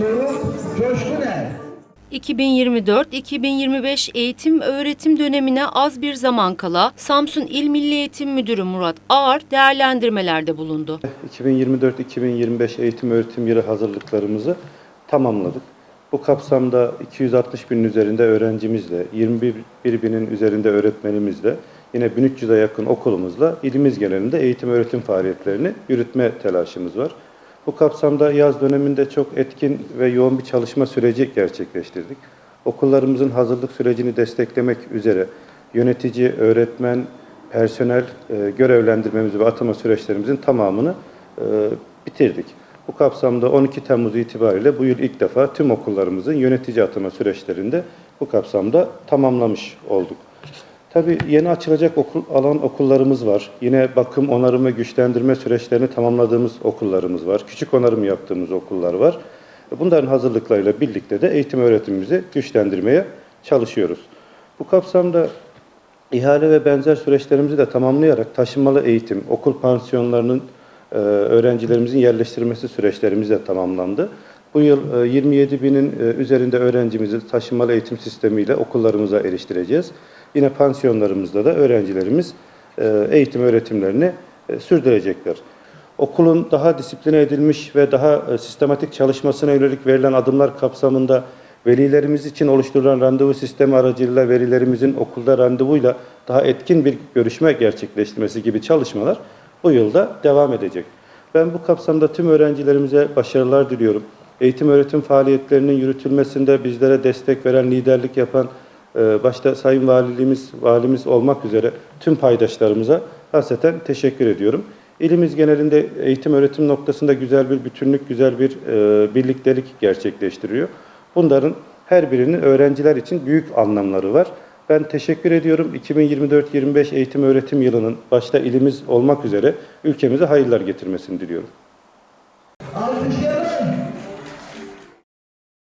Doruk Coşkuner. 2024-2025 eğitim öğretim dönemine az bir zaman kala Samsun İl Milli Eğitim Müdürü Murat Ağar değerlendirmelerde bulundu. 2024-2025 eğitim öğretim yılı hazırlıklarımızı tamamladık. Bu kapsamda 260 binin üzerinde öğrencimizle, 21 binin üzerinde öğretmenimizle, yine 1300'e yakın okulumuzla ilimiz genelinde eğitim öğretim faaliyetlerini yürütme telaşımız var. Bu kapsamda yaz döneminde çok etkin ve yoğun bir çalışma süreci gerçekleştirdik. Okullarımızın hazırlık sürecini desteklemek üzere yönetici, öğretmen, personel e, görevlendirmemizi ve atama süreçlerimizin tamamını e, bitirdik. Bu kapsamda 12 Temmuz itibariyle bu yıl ilk defa tüm okullarımızın yönetici atama süreçlerinde bu kapsamda tamamlamış olduk. Tabii yeni açılacak okul, alan okullarımız var. Yine bakım, onarım ve güçlendirme süreçlerini tamamladığımız okullarımız var. Küçük onarım yaptığımız okullar var. Bunların hazırlıklarıyla birlikte de eğitim öğretimimizi güçlendirmeye çalışıyoruz. Bu kapsamda ihale ve benzer süreçlerimizi de tamamlayarak taşınmalı eğitim, okul pansiyonlarının e, öğrencilerimizin yerleştirilmesi süreçlerimiz de tamamlandı. Bu yıl e, 27 binin e, üzerinde öğrencimizi taşınmalı eğitim sistemiyle okullarımıza eriştireceğiz. Yine pansiyonlarımızda da öğrencilerimiz e, eğitim öğretimlerini e, sürdürecekler. Okulun daha disipline edilmiş ve daha e, sistematik çalışmasına yönelik verilen adımlar kapsamında velilerimiz için oluşturulan randevu sistemi aracılığıyla velilerimizin okulda randevuyla daha etkin bir görüşme gerçekleştirmesi gibi çalışmalar bu yılda devam edecek. Ben bu kapsamda tüm öğrencilerimize başarılar diliyorum. Eğitim öğretim faaliyetlerinin yürütülmesinde bizlere destek veren, liderlik yapan başta Sayın Valiliğimiz, Valimiz olmak üzere tüm paydaşlarımıza hasreten teşekkür ediyorum. İlimiz genelinde eğitim öğretim noktasında güzel bir bütünlük, güzel bir e, birliktelik gerçekleştiriyor. Bunların her birinin öğrenciler için büyük anlamları var. Ben teşekkür ediyorum. 2024-25 eğitim öğretim yılının başta ilimiz olmak üzere ülkemize hayırlar getirmesini diliyorum. Alkışlayalım